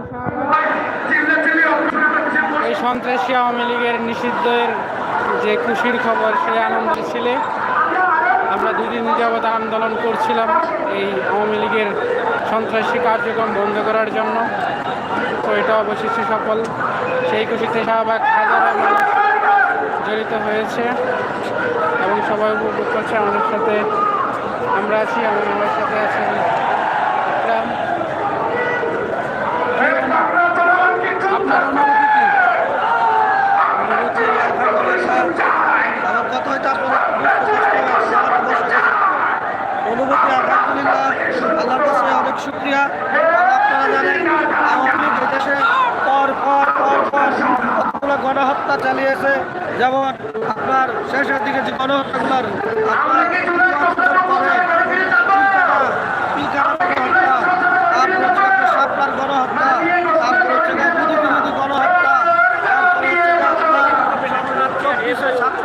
আছি। এই সন্ত্রাসী আওয়ামী লীগের নিষিদ্ধের যে খুশির খবর, সে আনন্দ ছিলে। আমরা দুদিন যাবৎ আন্দোলন করছিলাম এই আওয়ামী লীগের সন্ত্রাসী কার্যক্রম বন্ধ করার জন্য। তো এটা অবশেষে সফল। সেই খুশিতে শাহবাগ হাজারো মানুষ জড়িত হয়েছে এবং সবাই উপভোগ করছে। আমাদের সাথে আমরা আছি আমার সাথে আছেন ইকরাম। আপনার অনুভূতি কি? আমার কথা হয়তো আপনারা অনুভূতি আলহামদুলিল্লাহ আল্লাহর কাছে অনেক শুক্রিয়া আপনারা জানেন আওয়ামী লীগ এই দেশে পর পর পর পর কতগুলো গণহত্যা চালিয়েছে যেমন আপনার শেষের দিকে যে গণহত্যাগুলোর আপনার পরে পিলখানা পিলখানা থেকে হত্যা তারপর হচ্ছে আপনার শাপলার গণহত্যা তারপর হচ্ছে গিয়ে মোদী বিরোধী গণহত্যা তারপরে হচ্ছে গিয়ে আপনার চব্বিশে ছাত্র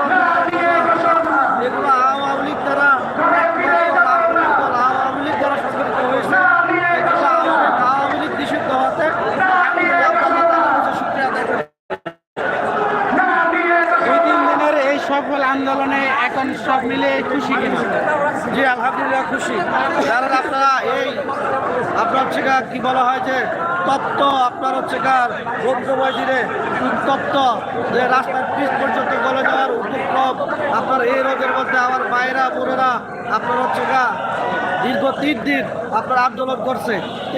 এগুলো আওয়ামী লীগ দ্বারা একমাত্র রাজনৈতিক দল আওয়ামী লীগ দ্বারা সংগঠিত হয়েছে এগুলো আওয়ামী- আওয়ামী লীগ নিষিদ্ধ হতে আল্লাহ তাআলার কাছে শুকরিয়া আদায় করি। দুই তিন দিনের এই সফল এখন সব মিলে খুশি জি আলহামদুলিল্লাহ খুশি। কারণ আপনারা এই আপনার হচ্ছে কি বলা হয় যে তত্ত্ব আপনার হচ্ছে রৌদ্রময় দিনে উত্তপ্ত যে রাস্তার পিচ পর্যন্ত গলে যাওয়ার উপক্রম আপনার এই রোগের মধ্যে আমার মায়েরা বোনেরা আপনার হচ্ছে গা দীর্ঘ তিন দিন আপনার আন্দোলন করছে।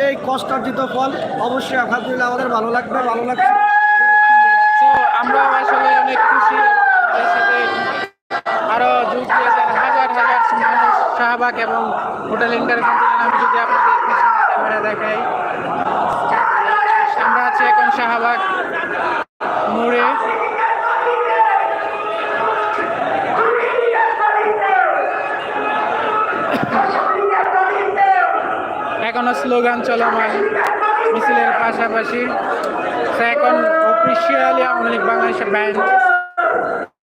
এই কষ্টার্জিত ফল অবশ্যই আলহামদুলিল্লাহ আমাদের ভালো লাগবে ভালো লাগছে। তো আমরাও আসলে অনেক খুশি আমাদের সাথে আরও যোগ দিয়েছেন হাজার হাজার মানুষ শাহবাগ এবং ইন্টারকন্টিনেন্টাল আমি যদি আপনাদের ক্যামেরা দেখাই। আমরা আছি এখন শাহবাগ মোড়ে। এখনও স্লোগান চলমান মিছিলের পাশাপাশি। এখন অফিসিয়ালি আওয়ামী লীগ বাংলাদেশে ব্যান্ড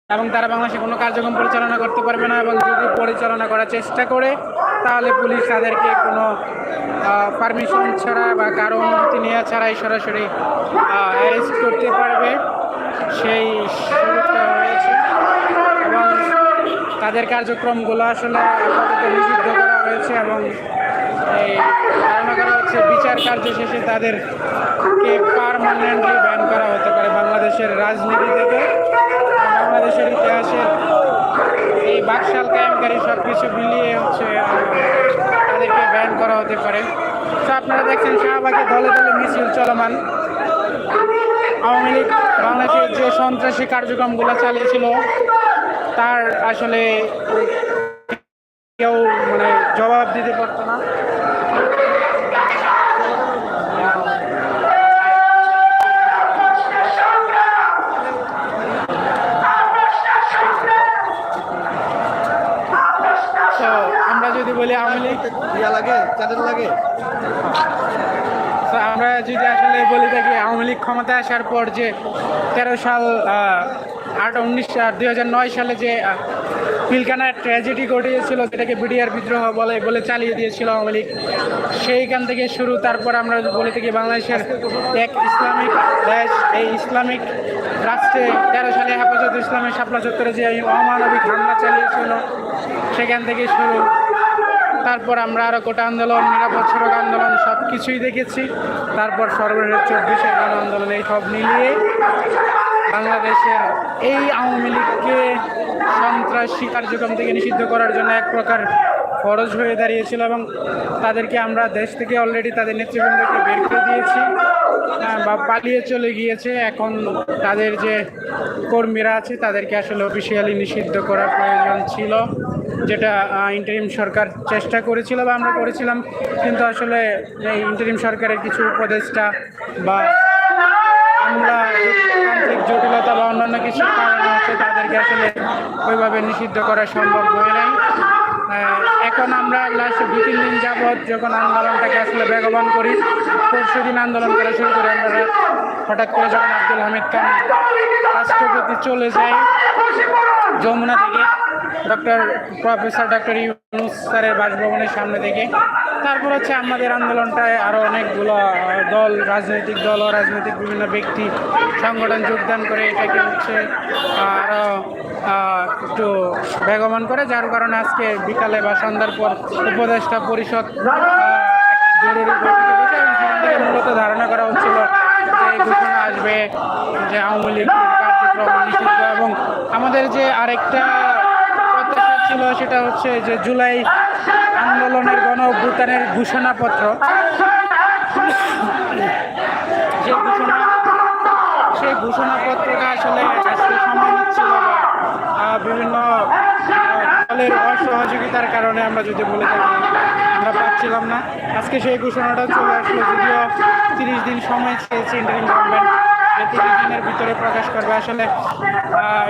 এবং তারা বাংলাদেশে কোনো কার্যক্রম পরিচালনা করতে পারবে না এবং যদি পরিচালনা করার চেষ্টা করে তাহলে পুলিশ তাদেরকে কোনো পারমিশন ছাড়া বা কারও অনুমতি নেওয়া ছাড়াই সরাসরি অ্যারেস্ট করতে পারবে। সেই এবং তাদের কার্যক্রমগুলো আসলে আপাতত নিষিদ্ধ করা হয়েছে এবং এই ধারণা করা হচ্ছে বিচার কার্য শেষে তাদেরকে পারমানেন্টলি ব্যান করা হতে পারে বাংলাদেশের রাজনীতি থেকে। বাংলাদেশের ইতিহাসের এই বাকশাল কায়েমকারী সব কিছু মিলিয়ে হচ্ছে তাদেরকে ব্যান করা হতে পারে। তো আপনারা দেখছেন শাহবাগে দলে দলে মিছিল চলমান। আওয়ামী লীগ বাংলাদেশের যে সন্ত্রাসী কার্যক্রমগুলো চালিয়েছিল, তার আসলে কেউ মানে জবাব দিতে পারতো না তো আমরা যদি বলি আওয়ামী লীগ ইয়া লাগে তো আমরা যদি আসলে বলি থাকি আওয়ামী লীগ ক্ষমতায় আসার পর যে তেরো সাল আট, উনিশ দুই হাজার নয় সালে যে পিলকানার ট্র্যাজেডি ঘটিয়েছিল, যেটাকে বিডিআর বিদ্রোহ বলে বলে চালিয়ে দিয়েছিল আওয়ামী লীগ, সেইখান থেকে শুরু। তারপর আমরা বলে থাকি বাংলাদেশের এক ইসলামিক দেশ, এই ইসলামিক রাষ্ট্রে তেরো সালে হেফাজত ইসলামের শাপলা চত্বরে যে অমানবিক হামলা চালিয়েছিল, সেখান থেকে শুরু। তারপর আমরা আরও কোটা আন্দোলন, নিরাপদ সড়ক আন্দোলন সব কিছুই দেখেছি। তারপর সর্বশেষ চব্বিশের গণ আন্দোলন, এই সব মিলিয়ে বাংলাদেশে এই আওয়ামী লীগকে সন্ত্রাসী কার্যক্রম থেকে নিষিদ্ধ করার জন্য এক প্রকার ফরজ হয়ে দাঁড়িয়েছিল এবং তাদেরকে আমরা দেশ থেকে অলরেডি তাদের নেতৃবৃন্দকে বের করে দিয়েছি। আহ, বা পালিয়ে চলে গিয়েছে। এখন তাদের যে কর্মীরা আছে তাদেরকে আসলে অফিসিয়ালি নিষিদ্ধ করার প্রয়োজন ছিল যেটা ইন্টারিম সরকার চেষ্টা করেছিল বা আমরা করেছিলাম। কিন্তু আসলে এই ইন্টারিম সরকারের কিছু উপদেষ্টা বা আমরা তান্ত্রিক জটিলতা বা অন্যান্য কিছু কারণে হচ্ছে তাদেরকে আসলে ওইভাবে নিষিদ্ধ করা সম্ভব হয়ে নাই। এখন আমরা লাস্ট দু তিন দিন যাবৎ যখন আন্দোলনটাকে আসলে বেগবান করি পরশু দিন আন্দোলন করা শুরু করি আমরা হঠাৎ করে যখন আব্দুল হামিদ খান রাষ্ট্রপতি চলে যায় যমুনা থেকে ডক্টর প্রফেসর ডক্টর ইউনুস স্যারের বাসভবনের সামনে থেকে। তারপর হচ্ছে আমাদের আন্দোলনটায় আরও অনেকগুলো দল, রাজনৈতিক দল ও রাজনৈতিক বিভিন্ন ব্যক্তি সংগঠন যোগদান করে এটাকে হচ্ছে আরও একটু বেগমান করে। যার কারণে আজকে বিকালে বা সন্ধ্যার পর উপদেষ্টা পরিষদ জরুরি মূলত ধারণা করা হচ্ছিল যে ঘোষণা আসবে যে আওয়ামী লীগ কার্যক্রম নিষিদ্ধ এবং আমাদের যে আরেকটা ছিল সেটা হচ্ছে যে জুলাই আন্দোলনের গণ অভ্যুত্থানের ঘোষণাপত্র। সেই ঘোষণা সেই ঘোষণাপত্রটা আসলে সময় নিচ্ছিল বিভিন্ন দলের অসহযোগিতার কারণে আমরা যদি বলে থাকি, আমরা পাচ্ছিলাম না। আজকে সেই ঘোষণাটা চলে আসলো, যদিও তিরিশ দিন সময় চেয়েছে ইন্টারিম গভর্নমেন্ট দিনের ভিতরে প্রকাশ করবে। আসলে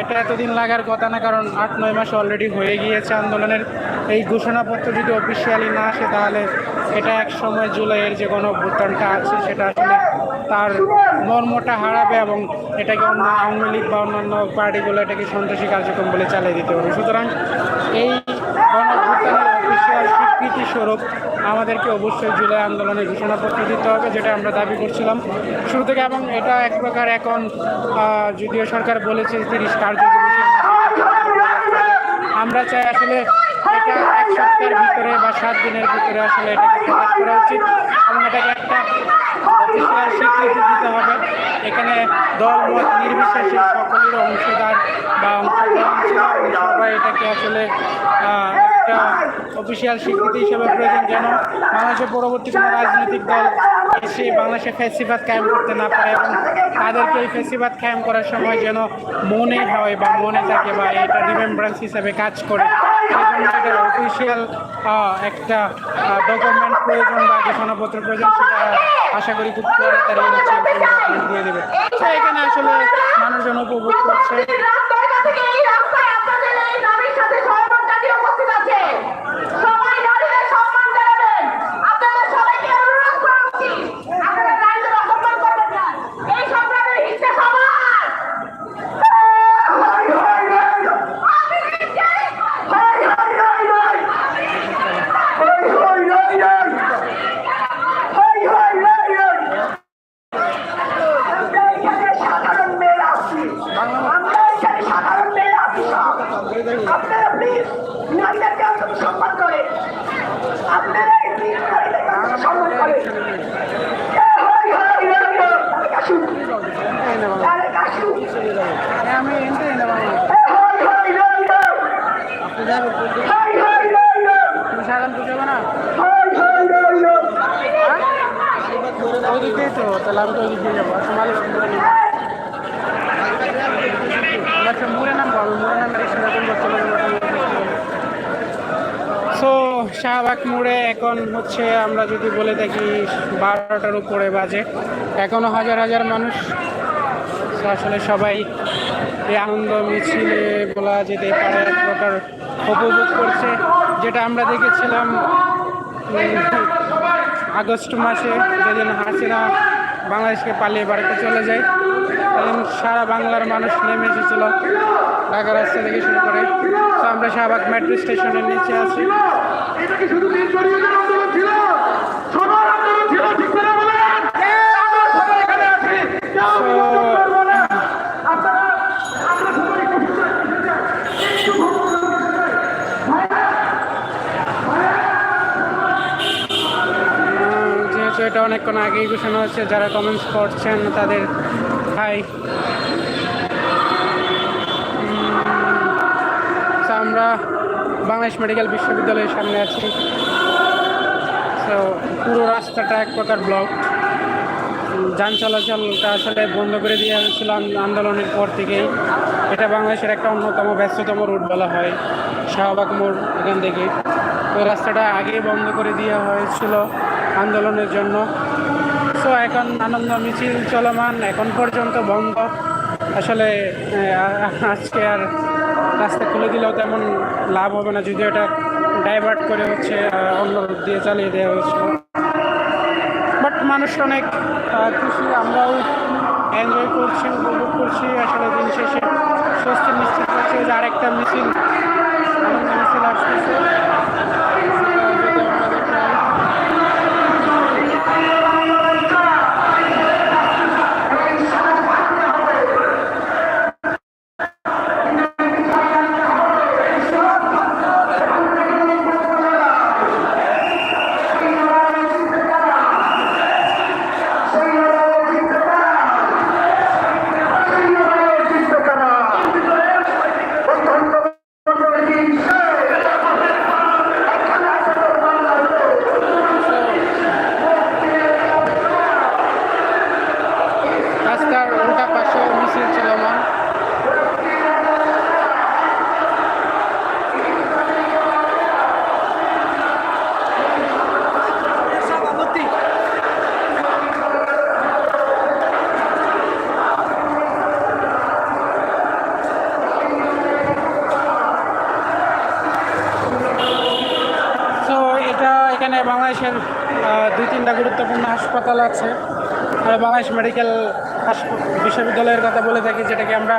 এটা এতদিন লাগার কথা না, কারণ আট, নয় মাস অলরেডি হয়ে গিয়েছে আন্দোলনের। এই ঘোষণাপত্র যদি অফিসিয়ালি না আসে, তাহলে এটা এক সময় জুলাইয়ের যে গণ অভ্যুত্থানটা আছে, সেটা আসলে তার মর্মটা হারাবে এবং এটাকে অন্য আওয়ামী লীগ বা অন্যান্য পার্টিগুলো এটাকে সন্ত্রাসী কার্যক্রম বলে চালিয়ে দিতে পারবে। সুতরাং এই গণ স্বীকৃতি স্বরূপ আমাদেরকে অবশ্যই জুলাই আন্দোলনের ঘোষণাপত্র দিতে হবে, যেটা আমরা দাবি করছিলাম। শুরু থেকে এবং এটা এক প্রকার এখন যদিও সরকার বলেছে তিরিশ কার্যদিবসের আমরা চাই আসলে এটা এক সপ্তাহের ভিতরে বা সাত দিনের ভিতরে আসলে এটাকে প্রকাশ করা উচিত এবং এটাকে একটা স্বীকৃতি দিতে হবে। এখানে দল, মত নির্বিশেষে সকলের অংশীদার বা অংশগ্রহণ ছিল সবাই এটাকে আসলে একটা অফিসিয়াল স্বীকৃতি হিসেবে প্রয়োজন যেন বাংলাদেশের পরবর্তী কোনো রাজনৈতিক দল এসে বাংলাদেশে ফেসিবাদ কায়েম করতে না পারে এবং তাদেরকে এই ফেসিবাদ কায়েম করার সময় যেন মনে হয় বা মনে থাকে বা এটা রিমেম্বারেন্স হিসেবে কাজ করে। এটার অফিসিয়াল একটা ডকুমেন্ট প্রয়োজন বা ঘোষণাপত্র প্রয়োজন সেটা আশা করি খুব হচ্ছে দিয়ে দেবে। এখানে আসলে মানুষজন উপভোগ করছে এই রাস্তায় থেকে এই রাস্তায় আপনাদের এই নামের সাথে সহযোগিতা উপস্থিত আছে সবাই নারীদের সম্মান জানাবেন আপনাদের সবাইকে অনুরোধ করছি আপনারা নারীদের অসম্মান করবেন না এই সংগ্রামের হিংসা সবার আপনি নিশ্চয়ই আমরা এখানে সাধারণ মেয়েরা আছি আমরা এখানে সাধারণ মেয়েরা আছি সব। আপনারা প্লিজ নারীদেরকে অন্তত সম্মান করে আপনারা প্লিজ নারীদেরকে অন্তত সম্মান করে আমি এনতেই না বাংলা আপনি যাবেন তুমি সাধারণ পুজো না ওইদিকেই তো তাহলে আমি তো ওইদিক দিয়ে যাব আচ্ছা মালিক আচ্ছা মুড়ে নাম পাবো মুড়ে নাম সেরকম চলে সো শাহবাগ মোড়ে এখন হচ্ছে আমরা যদি বলে থাকি বারোটার উপরে বাজে। এখনও হাজার হাজার মানুষ। আসলে সবাই এই আনন্দ মিছিলে বলা যেতে পারে এক প্রকার উপভোগ করছে। যেটা আমরা দেখেছিলাম আগস্ট মাসে যেদিন হাসিনা বাংলাদেশকে পালিয়ে বাড়িতে চলে যায় সারা বাংলার মানুষ নেমে এসেছিল। ঢাকা রাস্তা থেকে শুরু করে। তো আমরা শাহবাগ মেট্রো স্টেশনের নিচে আছি। এটা কি শুধু আন্দোলন ছিল। সবার আন্দোলন ছিল ঠিক করে বলেন। আমরা সবাই এখানে আছি। যেহেতু এটা অনেকক্ষণ আগেই ঘোষণা হচ্ছে যারা কমেন্টস করছেন তাদের হাই তো আমরা বাংলাদেশ মেডিকেল বিশ্ববিদ্যালয়ের সামনে আছি। তো পুরো রাস্তাটা এক প্রকার ব্লক যান চলাচলটা আসলে বন্ধ করে দেওয়া হয়েছিল আন্দোলনের পর থেকেই। এটা বাংলাদেশের একটা অন্যতম ব্যস্ততম রুট বলা হয়, শাহবাগ মোড় এখান থেকে। তো রাস্তাটা আগে বন্ধ করে দেওয়া হয়েছিল আন্দোলনের জন্য। সো এখন আনন্দ মিছিল চলমান, এখন পর্যন্ত বন্ধ। আসলে আজকে আর রাস্তা খুলে দিলেও তেমন লাভ হবে না, যদিও এটা ডাইভার্ট করে হচ্ছে অন্য রুট দিয়ে চালিয়ে দেওয়া হয়েছিল বাট মানুষ অনেক খুশি, আমরাও এনজয় করছি, উপভোগ করছি। আসলে দিন শেষে স্বস্তি নিশ্চিত হচ্ছে যে আরেকটা মিছিল আনন্দ মিছিল আসতেছে যেতে আমাদের প্রায় রাস্তার উল্টা পাশে মিছিল চলমান সভাপতি তো এটা এখানে বাংলাদেশের দুই তিনটা গুরুত্বপূর্ণ হাসপাতাল আছে। আমরা বাংলাদেশ মেডিকেল বিশ্ববিদ্যালয়ের কথা বলে থাকি, যেটাকে আমরা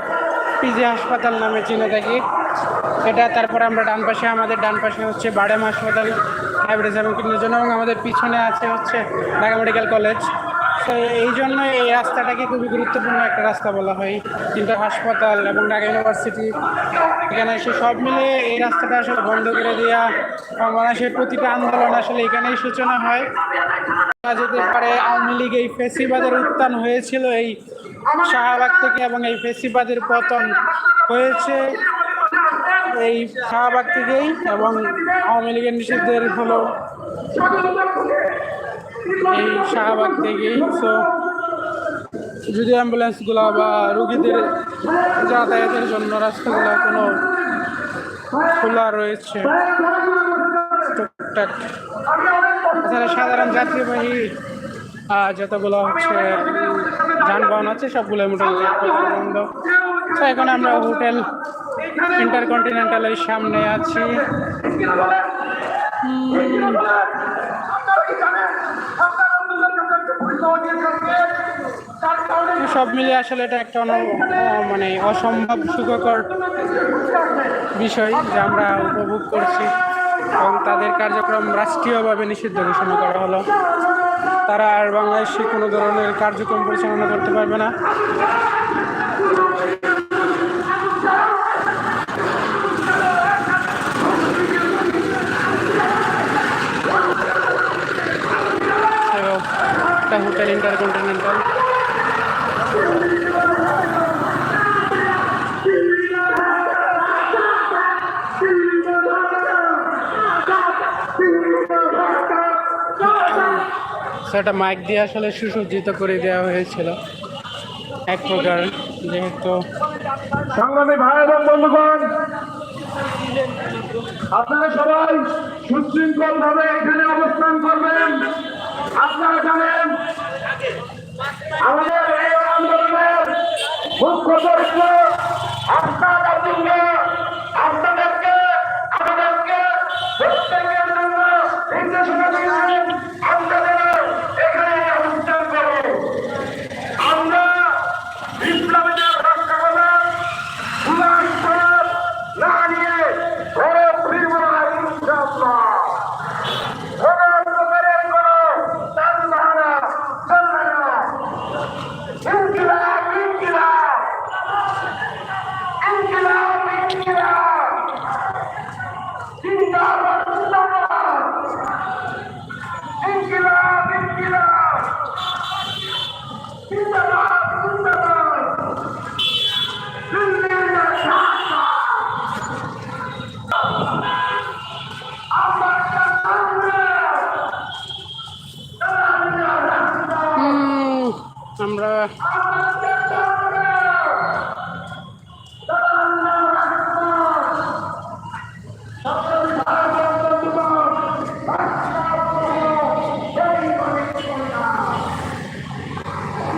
পিজি হাসপাতাল নামে চিনে থাকি। এটা তারপরে আমরা ডান পাশে, আমাদের ডান পাশে হচ্ছে বাডেম হাসপাতাল হাইব্রিজ এবং কিডনির জন্য, এবং আমাদের পিছনে আছে হচ্ছে ঢাকা মেডিকেল কলেজ। তো এই জন্য এই রাস্তাটাকে খুবই গুরুত্বপূর্ণ একটা রাস্তা বলা হয়। তিনটা হাসপাতাল এবং ঢাকা ইউনিভার্সিটি। এখানে এসে সব মিলে এই রাস্তাটা আসলে বন্ধ করে দেওয়া বাংলাদেশের প্রতিটা আন্দোলন আসলে এখানেই সূচনা হয়। যেতে পারে আওয়ামী লীগ এই ফেসিবাদের উত্থান হয়েছিল, এই শাহবাগ থেকে এবং এই ফেসিবাদের পতন হয়েছে। এই শাহবাগ থেকেই এবং আওয়ামী লীগের নিষিদ্ধের হলো। এই শাহবাগ থেকেই সো যদি অ্যাম্বুলেন্সগুলো বা রুগীদের যাতায়াতের জন্য রাস্তাগুলো কোনো খোলা রয়েছে, টুকটাক। সাধারণ যাত্রীবাহী যতগুলো হচ্ছে যানবাহন আছে সবগুলো মোটামুটি বন্ধ তো এখন আমরা হোটেল ইন্টারকন্টিনেন্টালের সামনে আছি। সব মিলে আসলে এটা একটা মানে অসম্ভব সুখকর বিষয় যে আমরা উপভোগ করছি এবং তাদের কার্যক্রম রাষ্ট্রীয়ভাবে নিষিদ্ধ ঘোষণা করা হলো। তারা আর বাংলাদেশে কোনো ধরনের কার্যক্রম পরিচালনা করতে পারবে না। একটা হোটেল ইন্টারকন্টিনেন্টাল। সেটা মাইক দিয়ে আসলে সুসজ্জিত করে দেওয়া হয়েছিল। এক প্রকার যেহেতু সংগ্রামী ভাই এবং বন্ধুগণ, আপনারা সবাই সুশৃঙ্খল ভাবে এখানে অবস্থান করবেন। আপনারা জানেন আমাদের এই আন্দোলনের মুখ্য চরিত্র আপনার